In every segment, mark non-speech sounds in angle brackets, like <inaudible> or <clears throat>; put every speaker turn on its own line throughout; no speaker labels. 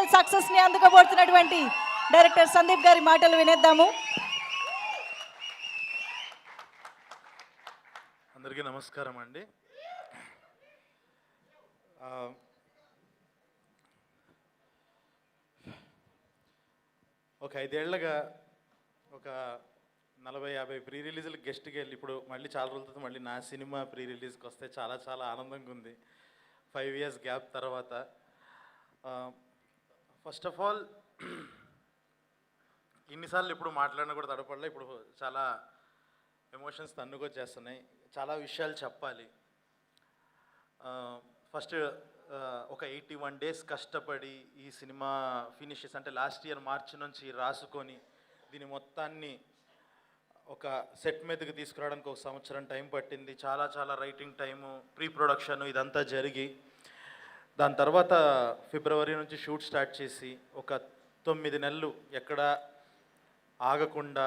Political సక్సెస్ని అందుకోబోతున్నటువంటి director Sandeep గారి మాటలు వినేద్దాము.
అందరికీ నమస్కారం అండి. ఒక ఐదేళ్ళగా ఒక నలభై యాభై ప్రీ రిలీజ్లు గెస్ట్కి వెళ్ళి ఇప్పుడు మళ్ళీ చాలా రోజులతో మళ్ళీ నా సినిమా ప్రీ రిలీజ్కి వస్తే చాలా చాలా ఆనందంగా ఉంది. ఫైవ్ ఇయర్స్ గ్యాప్ తర్వాత ఫస్ట్ ఆఫ్ ఆల్ ఇన్నిసార్లు ఇప్పుడు మాట్లాడినా కూడా తడపడలే. ఇప్పుడు చాలా ఎమోషన్స్ తన్నుకొచ్చేస్తున్నాయి. చాలా విషయాలు చెప్పాలి. ఫస్ట్ ఒక ఎయిటీ వన్ డేస్ కష్టపడి ఈ సినిమా ఫినిషెస్ అంటే లాస్ట్ ఇయర్ మార్చి నుంచి రాసుకొని దీని మొత్తాన్ని ఒక సెట్ మీదకి తీసుకురావడానికి ఒక సంవత్సరం టైం పట్టింది. చాలా చాలా రైటింగ్ టైము ప్రీ ప్రొడక్షన్ ఇదంతా జరిగి దాని తర్వాత ఫిబ్రవరి నుంచి షూట్ స్టార్ట్ చేసి ఒక తొమ్మిది నెలలు ఎక్కడ ఆగకుండా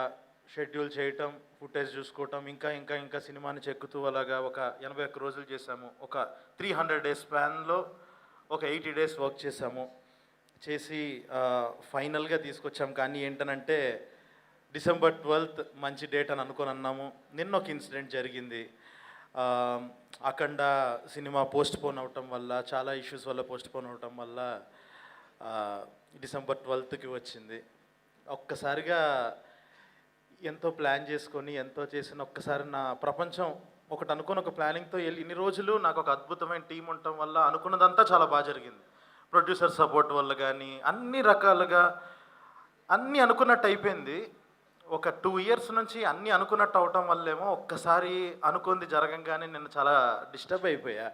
షెడ్యూల్ చేయటం ఫుటేజ్ చూసుకోవటం ఇంకా ఇంకా ఇంకా సినిమాని చెక్కుతూ అలాగా ఒక ఎనభై ఒక్క రోజులు చేసాము ఒక త్రీ హండ్రెడ్ డేస్ స్పాన్లో ఒక ఎయిటీ డేస్ వర్క్ చేసాము చేసి ఫైనల్గా తీసుకొచ్చాం. కానీ ఏంటనంటే డిసెంబర్ ట్వెల్త్ మంచి డేట్ అని అనుకొని అన్నాము. నిన్న ఒక ఇన్సిడెంట్ జరిగింది. అఖండ సినిమా పోస్ట్ పోన్ అవటం వల్ల చాలా ఇష్యూస్ వల్ల పోస్ట్ పోన్ అవటం వల్ల డిసెంబర్ ట్వెల్త్కి వచ్చింది. ఒక్కసారిగా ఎంతో ప్లాన్ చేసుకొని ఎంతో చేసిన ఒక్కసారి నా ప్రపంచం ఒకటి అనుకుని ఒక ప్లానింగ్తో వెళ్ళి ఇన్ని రోజులు నాకు ఒక అద్భుతమైన టీం ఉండటం వల్ల అనుకున్నదంతా చాలా బాగా జరిగింది. ప్రొడ్యూసర్ సపోర్ట్ వల్ల కానీ అన్ని రకాలుగా అన్నీ అనుకున్నట్టు అయిపోయింది. ఒక టూ ఇయర్స్ నుంచి అన్నీ అనుకున్నట్టు అవటం వల్లేమో ఒక్కసారి అనుకుంది జరగంగానే నేను చాలా డిస్టర్బ్ అయిపోయా.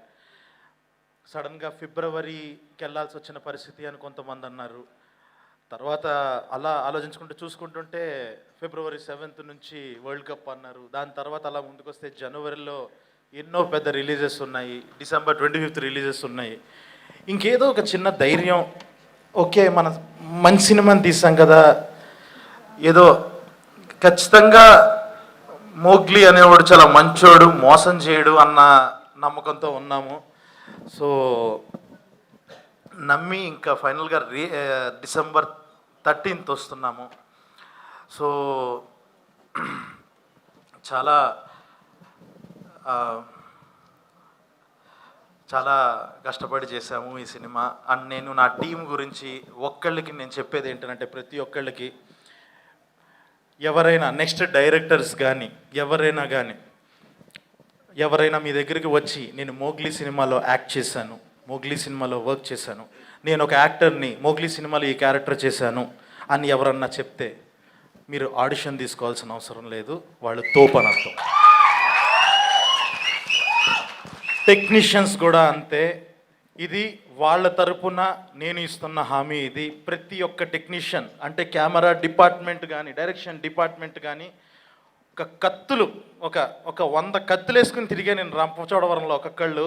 సడన్గా ఫిబ్రవరికి వెళ్ళాల్సి వచ్చిన పరిస్థితి అని కొంతమంది అన్నారు. తర్వాత అలా ఆలోచించుకుంటూ చూసుకుంటుంటే ఫిబ్రవరి సెవెంత్ నుంచి వరల్డ్ కప్ అన్నారు. దాని తర్వాత అలా ముందుకొస్తే జనవరిలో ఎన్నో పెద్ద రిలీజెస్ ఉన్నాయి. డిసెంబర్ ట్వంటీ ఫిఫ్త్ రిలీజెస్ ఉన్నాయి. ఇంకేదో ఒక చిన్న ధైర్యం. ఓకే మన మంచి సినిమాని తీసాం కదా. ఏదో ఖచ్చితంగా మోగ్లీ అనేవాడు చాలా మంచోడు మోసం చేయడు అన్న నమ్మకంతో ఉన్నాము. సో నమ్మి ఇంకా ఫైనల్గా రీ డిసెంబర్ థర్టీన్త్ వస్తున్నాము. సో చాలా చాలా కష్టపడి చేశాము ఈ సినిమా. అండ్ నేను నా టీం గురించి ఒక్కళ్ళకి నేను చెప్పేది ఏంటంటే ప్రతి ఒక్కళ్ళకి ఎవరైనా నెక్స్ట్ డైరెక్టర్స్ కానీ ఎవరైనా కానీ ఎవరైనా మీ దగ్గరికి వచ్చి నేను మోగ్లీ సినిమాలో యాక్ట్ చేశాను మోగ్లీ సినిమాలో వర్క్ చేశాను నేను ఒక యాక్టర్ని మోగ్లీ సినిమాలో ఈ క్యారెక్టర్ చేశాను అని ఎవరన్నా చెప్తే మీరు ఆడిషన్ తీసుకోవాల్సిన అవసరం లేదు వాళ్ళు తోపనర్థం. టెక్నీషియన్స్ కూడా అంతే. ఇది వాళ్ళ తరపున నేను ఇస్తున్న హామీ ఇది. ప్రతి ఒక్క టెక్నీషియన్ అంటే కెమెరా డిపార్ట్మెంట్ కానీ డైరెక్షన్ డిపార్ట్మెంట్ కానీ ఒక కత్తులు ఒక ఒక వంద కత్తులు వేసుకుని తిరిగాను నేను రంపచోడవరంలో ఒక్కొక్కళ్ళు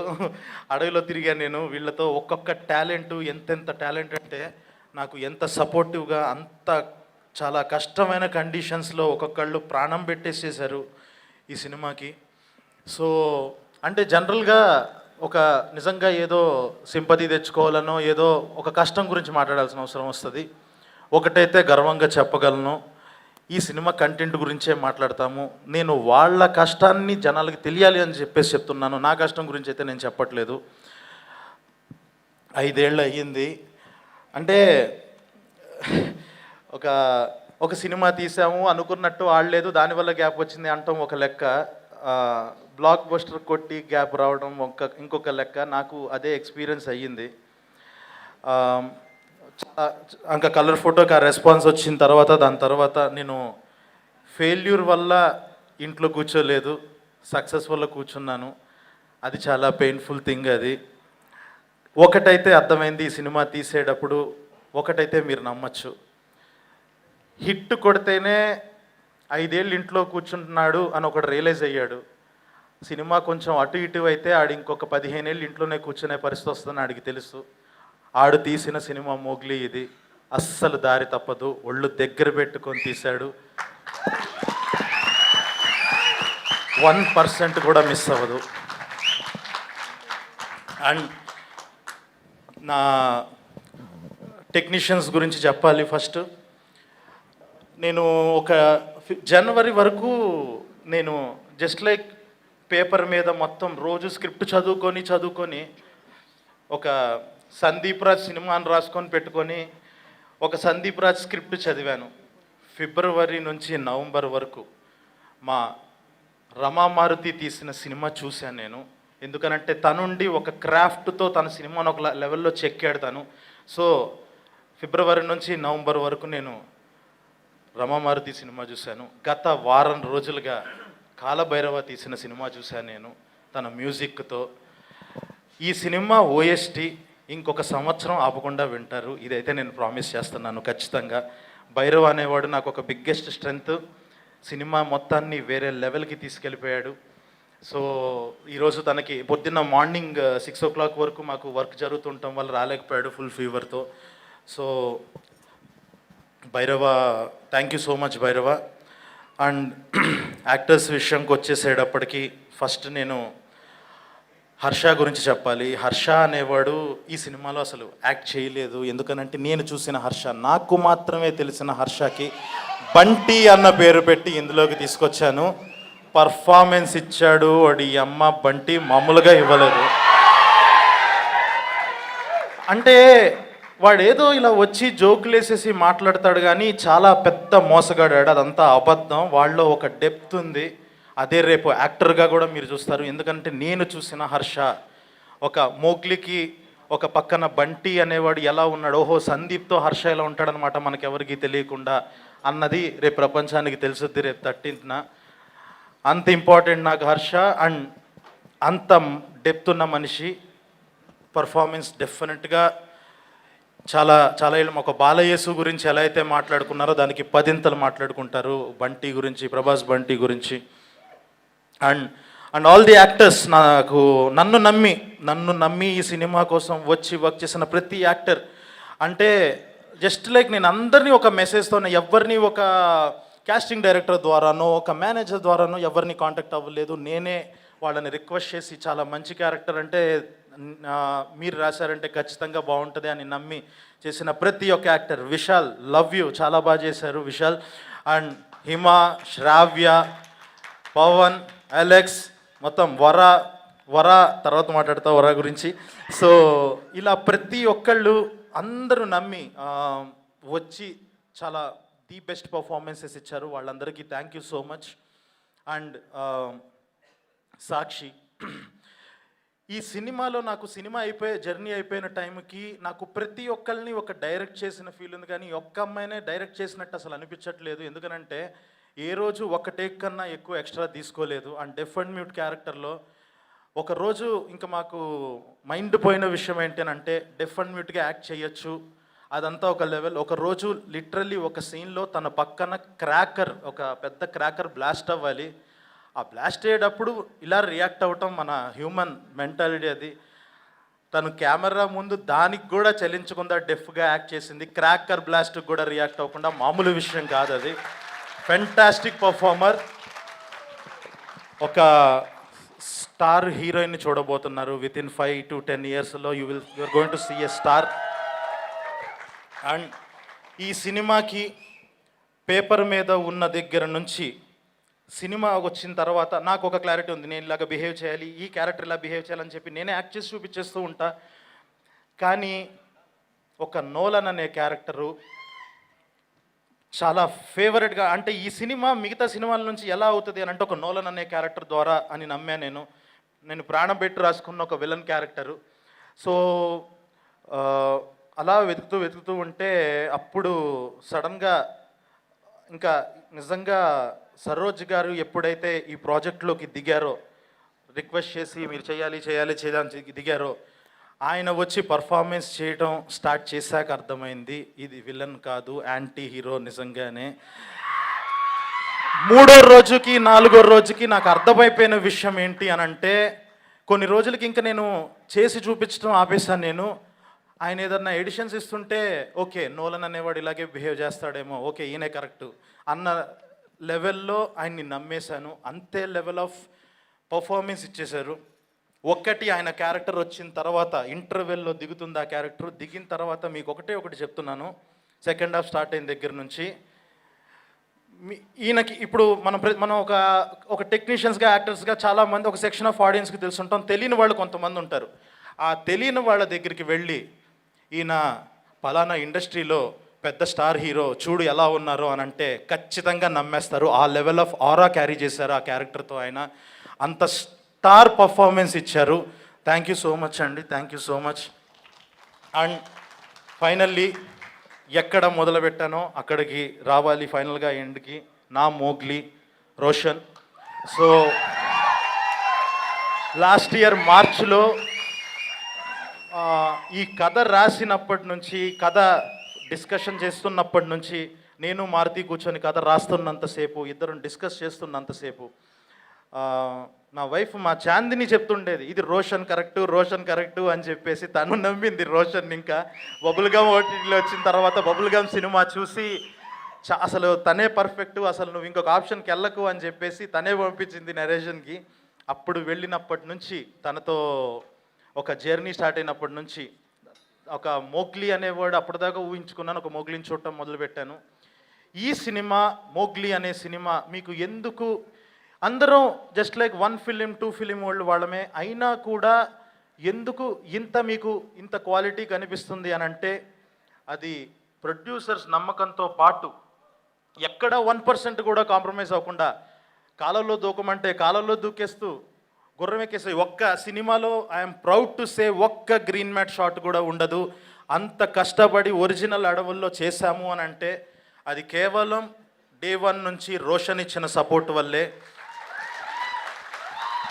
అడవిలో తిరిగాను నేను వీళ్ళతో ఒక్కొక్క టాలెంట్ ఎంతెంత టాలెంట్ అంటే నాకు ఎంత సపోర్టివ్గా అంత చాలా కష్టమైన కండిషన్స్లో ఒక్కొక్కళ్ళు ప్రాణం పెట్టేసేసారు ఈ సినిమాకి. సో అంటే జనరల్గా ఒక నిజంగా ఏదో సింపతి తెచ్చుకోవాలనో ఏదో ఒక కష్టం గురించి మాట్లాడాల్సిన అవసరం వస్తుంది. ఒకటైతే గర్వంగా చెప్పగలను ఈ సినిమా కంటెంట్ గురించే మాట్లాడతాము. నేను వాళ్ళ కష్టాన్ని జనాలకి తెలియాలి అని చెప్పేసి చెప్తున్నాను. నా కష్టం గురించి అయితే నేను చెప్పట్లేదు. ఐదేళ్ళు అయ్యింది. అంటే ఒక ఒక సినిమా తీసాము అనుకున్నట్టు ఆడలేదు దానివల్ల గ్యాప్ వచ్చింది అంటాం ఒక లెక్క. బ్లాక్ బస్టర్ కొట్టి గ్యాప్ రావడం ఒక ఇంకొక లెక్క. నాకు అదే ఎక్స్పీరియన్స్ అయ్యింది. చాలా ఇంకా కలర్ ఫోటోకి ఆ రెస్పాన్స్ వచ్చిన తర్వాత దాని తర్వాత నేను ఫెయిల్యూర్ వల్ల ఇంట్లో కూర్చోలేదు సక్సెస్ వల్ల కూర్చున్నాను. అది చాలా పెయిన్ఫుల్ థింగ్ అది. ఒకటైతే అర్థమైంది ఈ సినిమా తీసేటప్పుడు ఒకటైతే మీరు నమ్మచ్చు. హిట్ కొడితేనే ఐదేళ్ళు ఇంట్లో కూర్చుంటున్నాడు అని ఒకడు రియలైజ్ అయ్యాడు. సినిమా కొంచెం అటు ఇటు అయితే ఆడు ఇంకొక పదిహేనేళ్ళు ఇంట్లోనే కూర్చునే పరిస్థితి వస్తుందని ఆడికి తెలుసు. ఆడు తీసిన సినిమా మోగ్లీ ఇది. అస్సలు దారి తప్పదు. ఒళ్ళు దగ్గర పెట్టుకొని తీశాడు. వన్ పర్సెంట్ కూడా మిస్ అవ్వదు. అండ్ నా టెక్నీషియన్స్ గురించి చెప్పాలి ఫస్ట్. నేను ఒక జనవరి వరకు నేను జస్ట్ లైక్ పేపర్ మీద మొత్తం రోజు స్క్రిప్ట్ చదువుకొని చదువుకొని ఒక సందీప్ రాజ్ సినిమాని రాసుకొని పెట్టుకొని ఒక సందీప్ రాజ్ స్క్రిప్ట్ చదివాను. ఫిబ్రవరి నుంచి నవంబర్ వరకు మా రమామారుతి తీసిన సినిమా చూశాను నేను. ఎందుకనంటే తనుండి ఒక క్రాఫ్ట్తో తన సినిమాను ఒక లెవెల్లో చెక్కాడు తను. సో ఫిబ్రవరి నుంచి నవంబర్ వరకు నేను రమామారుతి సినిమా చూశాను. గత వారం రోజులుగా కాలభైరవ తీసిన సినిమా చూశాను నేను తన మ్యూజిక్తో. ఈ సినిమా ఓఎస్టి ఇంకొక సంవత్సరం ఆపకుండా వింటారు ఇదైతే నేను ప్రామిస్ చేస్తున్నాను ఖచ్చితంగా. భైరవ్ అనేవాడు నాకు ఒక బిగ్గెస్ట్ స్ట్రెంగ్త్ సినిమా మొత్తాన్ని వేరే లెవెల్కి తీసుకెళ్ళిపోయాడు. సో ఈరోజు తనకి పొద్దున్న మార్నింగ్ సిక్స్ ఓ క్లాక్ వరకు మాకు వర్క్ జరుగుతుండటం వల్ల రాలేకపోయాడు full ఫీవర్తో. So Bhairava thank you so much Bhairava. And <clears throat> actors విషయంకి వచ్చేసేటప్పటికి ఫస్ట్ నేను హర్ష గురించి చెప్పాలి. హర్ష అనేవాడు ఈ సినిమాలో అసలు యాక్ట్ చేయలేదు. ఎందుకనంటే నేను చూసిన హర్ష నాకు మాత్రమే తెలిసిన హర్షకి బంటి అన్న పేరు పెట్టి ఇందులోకి తీసుకొచ్చాను. పర్ఫార్మెన్స్ ఇచ్చాడు వాడి అమ్మ బంటి మామూలుగా ఇవ్వలేదు. అంటే వాడు ఏదో ఇలా వచ్చి జోకులు వేసేసి మాట్లాడతాడు కానీ చాలా పెద్ద మోసగాడాడు. అదంతా అబద్ధం. వాళ్ళలో ఒక డెప్త్ ఉంది. అదే రేపు యాక్టర్గా కూడా మీరు చూస్తారు. ఎందుకంటే నేను చూసిన హర్ష ఒక మోగ్లికి ఒక పక్కన బంటి అనేవాడు ఎలా ఉన్నాడు? ఓహో సందీప్తో హర్ష ఎలా ఉంటాడనమాట మనకెవరికి తెలియకుండా అన్నది రేపు ప్రపంచానికి తెలుసుద్ది రేపు థర్టీన్త్న. అంత ఇంపార్టెంట్ నాకు హర్ష. అండ్ అంత డెప్త్ ఉన్న మనిషి. పర్ఫార్మెన్స్ డెఫినెట్గా చాలా చాలా ఒక బాలయేసు గురించి ఎలా అయితే మాట్లాడుకున్నారో దానికి పదింతలు మాట్లాడుకుంటారు బంటి గురించి ప్రభాస్ బంటి గురించి. And and all the actors నాకు నన్ను నమ్మి నన్ను నమ్మి ఈ సినిమా కోసం వచ్చి వర్క్ చేసిన ప్రతి యాక్టర్. అంటే జస్ట్ లైక్ నేను అందరినీ ఒక మెసేజ్తో ఎవరిని ఒక కాస్టింగ్ డైరెక్టర్ ద్వారానో ఒక మేనేజర్ ద్వారానో ఎవరిని కాంటాక్ట్ అవ్వలేదు. నేనే వాళ్ళని రిక్వెస్ట్ చేసి చాలా మంచి క్యారెక్టర్ అంటే మీరు రాశారంటే ఖచ్చితంగా బాగుంటుంది అని నమ్మి చేసిన ప్రతి ఒక్క యాక్టర్. Vishal love you. చాలా బాగా చేశారు Vishal. And Hima Sravya Pavan Alex మొత్తం వర వర తర్వాత మాట్లాడతా వర గురించి. సో ఇలా ప్రతి ఒక్కళ్ళు అందరూ నమ్మి వచ్చి చాలా ది బెస్ట్ పర్ఫార్మెన్సెస్ ఇచ్చారు. వాళ్ళందరికీ thank you so much. And Sakshi ఈ సినిమాలో నాకు సినిమా అయిపోయే జర్నీ అయిపోయిన టైంకి నాకు ప్రతి ఒక్కరిని ఒక డైరెక్ట్ చేసిన ఫీల్ ఉంది. కానీ ఒక్క అమ్మాయినే డైరెక్ట్ చేసినట్టు అసలు అనిపించట్లేదు. ఎందుకనంటే ఏ రోజు ఒక టేక్ కన్నా ఎక్కువ ఎక్స్ట్రా తీసుకోలేదు. అండ్ డెఫ్ అండ్ మ్యూట్ క్యారెక్టర్లో ఒక రోజు ఇంకా మాకు మైండ్ పోయిన విషయం ఏంటంటే డెఫ్ అండ్ మ్యూట్గా యాక్ట్ చేయొచ్చు. అదంతా ఒక లెవెల్. ఒక రోజు లిటరల్లీ ఒక సీన్లో తన పక్కన క్రాకర్ ఒక పెద్ద క్రాకర్ బ్లాస్ట్ అవ్వాలి. ఆ బ్లాస్ట్ అయ్యేటప్పుడు ఇలా రియాక్ట్ అవ్వటం మన హ్యూమన్ మెంటాలిటీ అది. తను కెమెరా ముందు దానికి కూడా చలించకుండా డెఫ్గా యాక్ట్ చేసింది. క్రాకర్ బ్లాస్ట్కి కూడా రియాక్ట్ అవ్వకుండా మామూలు విషయం కాదు అది. ఫెంటాస్టిక్ పర్ఫార్మర్ ఒక స్టార్ హీరోయిన్ చూడబోతున్నారు. With in five to ten ఇయర్స్లో you will you're going to see a star and ఈ సినిమాకి పేపర్ మీద ఉన్న దగ్గర నుంచి సినిమా వచ్చిన తర్వాత నాకు ఒక క్లారిటీ ఉంది. నేను ఇలాగ బిహేవ్ చేయాలి ఈ క్యారెక్టర్ ఇలా బిహేవ్ చేయాలని చెప్పి నేనే యాక్ట్ చేసి చూపించేస్తూ ఉంటా. కానీ ఒక నోలన్ అనే క్యారెక్టరు చాలా ఫేవరెట్గా అంటే ఈ సినిమా మిగతా సినిమాల నుంచి ఎలా అవుతుంది అని అంటే ఒక నోలన్ అనే క్యారెక్టర్ ద్వారా అని నమ్మా నేను. నేను ప్రాణం పెట్టి రాసుకున్న ఒక విలన్ క్యారెక్టరు సో అలా వెతుకుతూ వెతుకుతూ ఉంటే అప్పుడు సడన్గా ఇంకా నిజంగా సరోజ్ గారు ఎప్పుడైతే ఈ ప్రాజెక్ట్లోకి దిగారో రిక్వెస్ట్ చేసి మీరు చేయాలి చేయాలి చేయాలని దిగారో ఆయన వచ్చి పర్ఫార్మెన్స్ చేయడం స్టార్ట్ చేశాక అర్థమైంది ఇది విలన్ కాదు యాంటీ హీరో నిజంగానే. మూడో రోజుకి నాలుగో రోజుకి నాకు అర్థమైపోయిన విషయం ఏంటి అని అంటే కొన్ని రోజులకి ఇంకా నేను చేసి చూపించడం ఆపేశాను నేను. ఆయన ఏదన్నా ఎడిషన్స్ ఇస్తుంటే ఓకే నోలన్ అనేవాడు ఇలాగే బిహేవ్ చేస్తాడేమో ఓకే ఈయనే కరెక్ట్ అన్న లెవెల్లో ఆయన్ని నమ్మేశాను. అంతే లెవెల్ ఆఫ్ పర్ఫార్మెన్స్ ఇచ్చేశారు. ఒక్కటి ఆయన క్యారెక్టర్ వచ్చిన తర్వాత ఇంటర్వెల్లో దిగుతుంది ఆ క్యారెక్టర్. దిగిన తర్వాత మీకు ఒకటే ఒకటి చెప్తున్నాను. సెకండ్ హాఫ్ స్టార్ట్ అయిన దగ్గర నుంచి. ఈయనకి ఇప్పుడు మనం మనం ఒక ఒక టెక్నీషియన్స్గా యాక్టర్స్గా చాలామంది ఒక సెక్షన్ ఆఫ్ ఆడియన్స్కి తెలుసుంటాం. తెలియని వాళ్ళు కొంతమంది ఉంటారు. ఆ తెలియని వాళ్ళ దగ్గరికి వెళ్ళి ఈయన పలానా ఇండస్ట్రీలో పెద్ద స్టార్ హీరో చూడు ఎలా ఉన్నారో అని అంటే ఖచ్చితంగా నమ్మేస్తారు. ఆ లెవెల్ ఆఫ్ ఆరా క్యారీ చేశారు ఆ క్యారెక్టర్తో ఆయన. అంత స్టార్ పర్ఫార్మెన్స్ ఇచ్చారు. థ్యాంక్ యూ సో మచ్ అండి. Thank you so much. And finally ఎక్కడ మొదలుపెట్టానో అక్కడికి రావాలి ఫైనల్గా ఎండ్కి. నా Mowgli Roshan. So last year మార్చ్లో ఈ కథ రాసినప్పటి నుంచి కథ డిస్కషన్ చేస్తున్నప్పటి నుంచి నేను మారుతి కూర్చొని కథ రాస్తున్నంతసేపు ఇద్దరం డిస్కస్ చేస్తున్నంతసేపు నా వైఫ్ మా చాందిని చెప్తుండేది ఇది రోషన్ కరెక్టు రోషన్ కరెక్టు అని చెప్పేసి తను నమ్మింది రోషన్ ఇంకా. బబుల్గమ్ ఓటీటీలో వచ్చిన తర్వాత బబుల్గమ్ సినిమా చూసి అసలు తనే పర్ఫెక్ట్ అసలు నువ్వు ఇంకొక ఆప్షన్కి వెళ్ళకు అని చెప్పేసి తనే పంపించింది నరేషన్కి. అప్పుడు వెళ్ళినప్పటి నుంచి తనతో ఒక జర్నీ స్టార్ట్ అయినప్పటి నుంచి ఒక మోగ్లీ అనే వర్డ్ అప్పటిదాకా ఊహించుకున్నాను ఒక మోగ్లీని చూడటం మొదలుపెట్టాను. ఈ సినిమా మోగ్లీ అనే సినిమా మీకు ఎందుకు అందరం just like one film two film వాళ్ళు వాళ్ళమే అయినా కూడా ఎందుకు ఇంత మీకు ఇంత క్వాలిటీ కనిపిస్తుంది అని అంటే అది ప్రొడ్యూసర్స్ నమ్మకంతో పాటు ఎక్కడ వన్ పర్సెంట్ కూడా కాంప్రమైజ్ అవ్వకుండా కాలంలో దూకమంటే కాలంలో దూకేస్తూ గుర్రమెక్కేసే ఒక్క సినిమాలో ఐఎమ్ ప్రౌడ్ టు సే ఒక్క గ్రీన్ మ్యాట్ షాట్ కూడా ఉండదు. అంత కష్టపడి ఒరిజినల్ అడవుల్లో చేశాము అని అంటే అది కేవలం డే వన్ నుంచి రోషన్ ఇచ్చిన సపోర్ట్ వల్లే.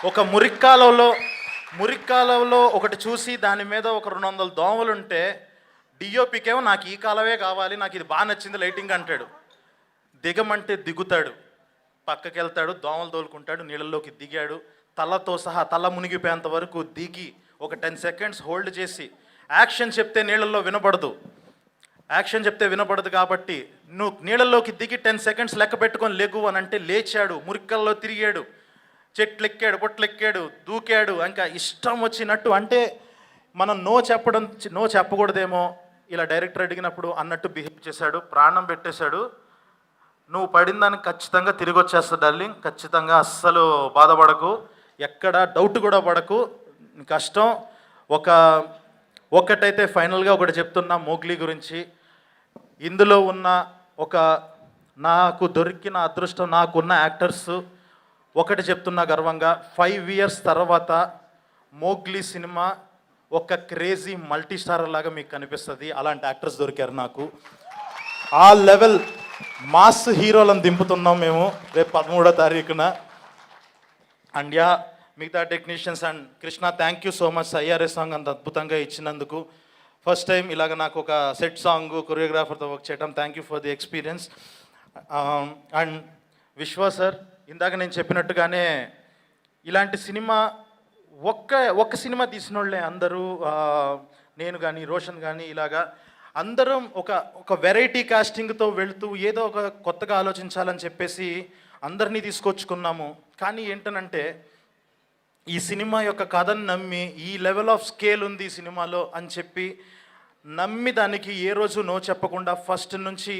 ఒక మురిక్కాలలో మురిక్కాలలో ఒకటి చూసి దాని మీద ఒక రెండు వందల దోమలు ఉంటే డిఓపికేమో నాకు ఈ కాలమే కావాలి నాకు ఇది బాగా నచ్చింది లైటింగ్ అంటాడు. దిగమంటే దిగుతాడు. పక్కకి వెళ్తాడు దోమలు తోలుకుంటాడు నీళ్ళలోకి దిగాడు. తలతో సహా తల మునిగిపోయేంత వరకు దిగి ఒక టెన్ సెకండ్స్ హోల్డ్ చేసి యాక్షన్ చెప్తే నీళ్ళల్లో వినపడదు. యాక్షన్ చెప్తే వినపడదు కాబట్టి నువ్వు నీళ్ళలోకి దిగి టెన్ సెకండ్స్ లెక్క పెట్టుకొని లెగు అని అంటే లేచాడు మురికల్లో తిరిగాడు చెట్లు ఎక్కాడు పొట్లు ఎక్కాడు దూకాడు ఇంకా ఇష్టం వచ్చినట్టు అంటే మనం నో చెప్పడం నో చెప్పకూడదేమో. ఇలా డైరెక్టర్ అడిగినప్పుడు అన్నట్టు బిహేవ్ చేశాడు ప్రాణం పెట్టేశాడు. నువ్వు పడిన దానికి ఖచ్చితంగా తిరిగి వచ్చేస్తా డార్లింగ్ ఖచ్చితంగా అస్సలు బాధపడకు. ఎక్కడ డౌట్ కూడా పడకు. కష్టం. ఒక ఒకటైతే ఫైనల్గా ఒకటి చెప్తున్నా మోగ్లీ గురించి. ఇందులో ఉన్న ఒక నాకు దొరికిన అదృష్టం నాకున్న యాక్టర్స్ ఒకటి చెప్తున్నా గర్వంగా. ఫైవ్ ఇయర్స్ తర్వాత మోగ్లీ సినిమా ఒక క్రేజీ మల్టీ స్టార్ లాగా మీకు కనిపిస్తుంది. అలాంటి యాక్టర్స్ దొరికారు నాకు. ఆ లెవెల్ మాస్ హీరోలను దింపుతున్నాం మేము రేపు పదమూడో తారీఖున. అండ్ యా మిగతా technicians and Krishna thank you so much IRS song అంత అద్భుతంగా ఇచ్చినందుకు. ఫస్ట్ టైం ఇలాగ నాకు ఒక సెట్ సాంగ్ కొరియోగ్రాఫర్తో వర్క్ చేయడం thank you for the experience and Vishwa sir ఇందాక నేను చెప్పినట్టుగానే ఇలాంటి సినిమా ఒక్క ఒక్క సినిమా తీసిన వాళ్ళే అందరూ నేను కానీ రోషన్ కానీ ఇలాగా అందరం ఒక ఒక వెరైటీ కాస్టింగ్తో వెళ్తూ ఏదో ఒక కొత్తగా ఆలోచించాలని చెప్పేసి అందరినీ తీసుకొచ్చుకున్నాము. కానీ ఏంటనంటే ఈ సినిమా యొక్క కథను నమ్మి ఈ లెవెల్ ఆఫ్ స్కేల్ ఉంది ఈ సినిమాలో అని చెప్పి నమ్మి దానికి ఏ రోజు నో చెప్పకుండా ఫస్ట్ నుంచి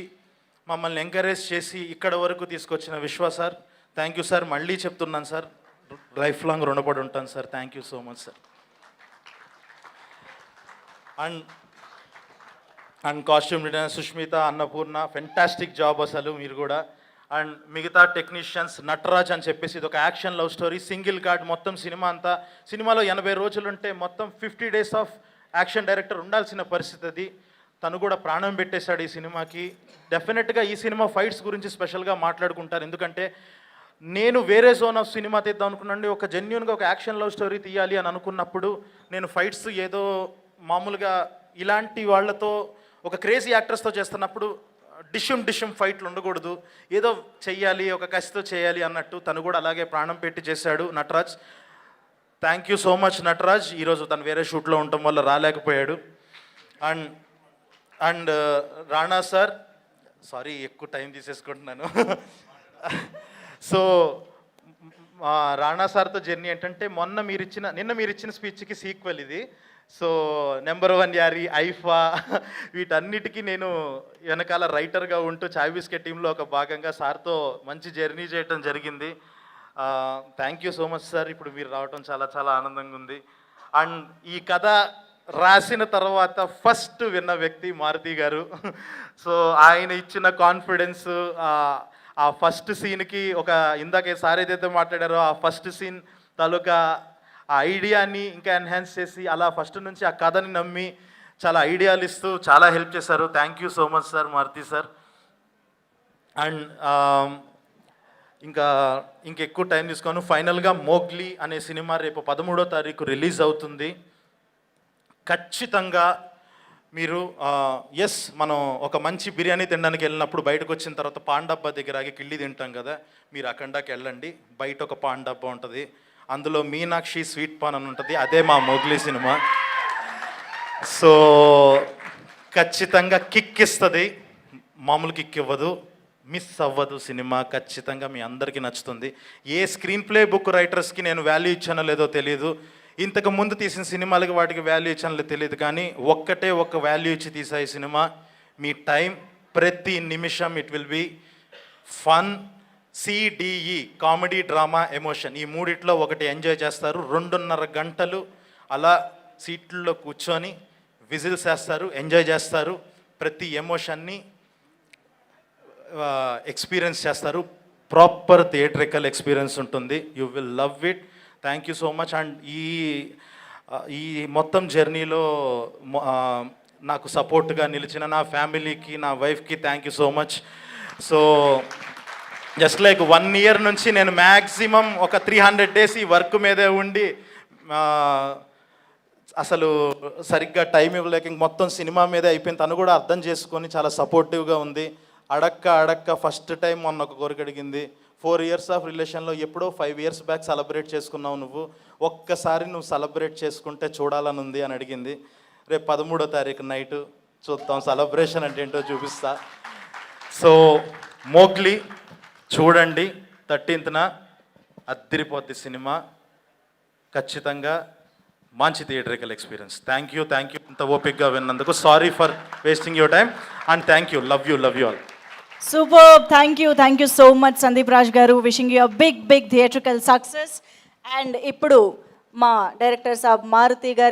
మమ్మల్ని ఎంకరేజ్ చేసి ఇక్కడ వరకు తీసుకొచ్చిన విశ్వ సార్ థ్యాంక్ యూ సార్ మళ్ళీ చెప్తున్నాను సార్. లైఫ్ లాంగ్ రుణపడి ఉంటాను sir thank you so much sir. And and costume designer Sushmita Annapurna fantastic job అసలు మీరు కూడా. అండ్ మిగతా టెక్నీషియన్స్ నటరాజ్ అని చెప్పేసి ఇది ఒక action love story single card మొత్తం సినిమా అంతా. సినిమాలో ఎనభై రోజులు ఉంటే మొత్తం fifty days of action director ఉండాల్సిన పరిస్థితి అది. తను కూడా ప్రాణం పెట్టేశాడు ఈ సినిమాకి. డెఫినెట్గా ఈ సినిమా ఫైట్స్ గురించి స్పెషల్గా మాట్లాడుకుంటారు. ఎందుకంటే నేను వేరే జోన్ ఆఫ్ సినిమా తీద్దాం అనుకున్నాండి ఒక జెన్యున్గా ఒక యాక్షన్ లవ్ స్టోరీ తీయాలి అని అనుకున్నప్పుడు నేను ఫైట్స్ ఏదో మామూలుగా ఇలాంటి వాళ్ళతో ఒక క్రేజీ యాక్టర్స్తో చేస్తున్నప్పుడు డిషుమ్ డిషుమ్ ఫైట్లు ఉండకూడదు. ఏదో చెయ్యాలి ఒక కసితో చేయాలి అన్నట్టు తను కూడా అలాగే ప్రాణం పెట్టి చేశాడు Nataraj. Thank you so much Nataraj. ఈరోజు తను వేరే షూట్లో ఉండటం వల్ల రాలేకపోయాడు. And and uh, Rana sir. Sorry ఎక్కువ టైం తీసేసుకుంటున్నాను. <laughs> సో రాణా సార్తో జర్నీ ఏంటంటే మొన్న మీరు ఇచ్చిన నిన్న మీరు ఇచ్చిన స్పీచ్కి సీక్వెల్ ఇది. సో నెంబర్ వన్ యారీ ఐఫా వీటన్నిటికీ నేను వెనకాల రైటర్గా ఉంటూ చాయ్ బిస్కెట్ టీంలో ఒక భాగంగా సార్తో మంచి జర్నీ చేయటం జరిగింది. Thank you so much sir ఇప్పుడు మీరు రావటం చాలా చాలా ఆనందంగా ఉంది. అండ్ ఈ కథ రాసిన తర్వాత ఫస్ట్ విన్న వ్యక్తి మారుతి గారు. సో ఆయన ఇచ్చిన కాన్ఫిడెన్స్ ఆ ఫస్ట్ సీన్కి ఒక ఇందాక సార్ ఏదైతే మాట్లాడారో ఆ ఫస్ట్ సీన్ తాలూకా ఆ ఐడియాని ఇంకా ఎన్హాన్స్ చేసి అలా ఫస్ట్ నుంచి ఆ కథని నమ్మి చాలా ఐడియాలు ఇస్తూ చాలా హెల్ప్ చేశారు. Thank you so much sir Maruthi sir. And ఇంకా ఇంకెక్కువ టైం తీసుకోను. ఫైనల్గా మోగ్లీ అనే సినిమా రేపు పదమూడో తారీఖు రిలీజ్ అవుతుంది. ఖచ్చితంగా మీరు ఎస్ మనం ఒక మంచి బిర్యానీ తినడానికి వెళ్ళినప్పుడు బయటకు వచ్చిన తర్వాత పాండబ్బా దగ్గర ఆగి కిళ్ళి తింటాం కదా మీరు అఖండాకి వెళ్ళండి. బయట ఒక పాండబ్బా ఉంటుంది. అందులో మీనాక్షి స్వీట్ పాన్ అని ఉంటుంది. అదే మా మొగ్లీ సినిమా. సో ఖచ్చితంగా కిక్ ఇస్తుంది. మామూలు కిక్ ఇవ్వదు. మిస్ అవ్వదు సినిమా. ఖచ్చితంగా మీ అందరికీ నచ్చుతుంది. ఏ స్క్రీన్ ప్లే బుక్ రైటర్స్కి నేను వాల్యూ ఇచ్చానో లేదో తెలియదు ఇంతకు ముందు తీసిన సినిమాలకి వాటికి వాల్యూ ఇచ్చానో తెలియదు కానీ ఒక్కటే ఒక్క వాల్యూ ఇచ్చి తీసే సినిమా మీ టైం ప్రతి నిమిషం ఇట్ విల్ బి ఫన్ సిడిఈ కామెడీ డ్రామా ఎమోషన్. ఈ మూడిట్లో ఒకటి ఎంజాయ్ చేస్తారు. రెండున్నర గంటలు అలా సీట్లలో కూర్చొని విజిల్స్ వేస్తారు ఎంజాయ్ చేస్తారు. ప్రతి ఎమోషన్ని ఎక్స్పీరియన్స్ చేస్తారు. ప్రాపర్ థియేట్రికల్ ఎక్స్పీరియన్స్ ఉంటుంది. You will love it. Thank you so much. And ఈ ఈ మొత్తం జర్నీలో నాకు సపోర్ట్గా నిలిచిన నా ఫ్యామిలీకి నా వైఫ్కి thank you so much. So just like one year నుంచి నేను మ్యాక్సిమం ఒక త్రీ హండ్రెడ్ డేస్ ఈ వర్క్ మీదే ఉండి అసలు సరిగ్గా టైం ఇవ్వలేక మొత్తం సినిమా మీదే అయిపోయింది. తను కూడా అర్థం చేసుకొని చాలా సపోర్టివ్గా ఉంది. అడక్క అడక్క ఫస్ట్ టైం మొన్న ఒక కోరిక అడిగింది ఫోర్ ఇయర్స్ ఆఫ్ రిలేషన్లో ఎప్పుడో ఫైవ్ ఇయర్స్ బ్యాక్ సెలబ్రేట్ చేసుకున్నావు నువ్వు. ఒక్కసారి నువ్వు సెలబ్రేట్ చేసుకుంటే చూడాలని ఉంది అని అడిగింది. రేపు పదమూడో తారీఖు నైట్ చూద్దాం. సెలబ్రేషన్ అంటే ఏంటో చూపిస్తా. సో మోగ్లీ చూడండి థర్టీన్త్న అద్దిరిపోద్ది సినిమా. ఖచ్చితంగా మంచి theatrical experience. Thank you thank you. ఇంత ఓపిక్గా విన్నందుకు sorry for wasting your time and thank you. Love you love you all.
Super thank you thank you so much Sandeep Raj గారు wishing you big big theatrical success and ఇప్పుడు మా director సాబ్ మారుతి గారి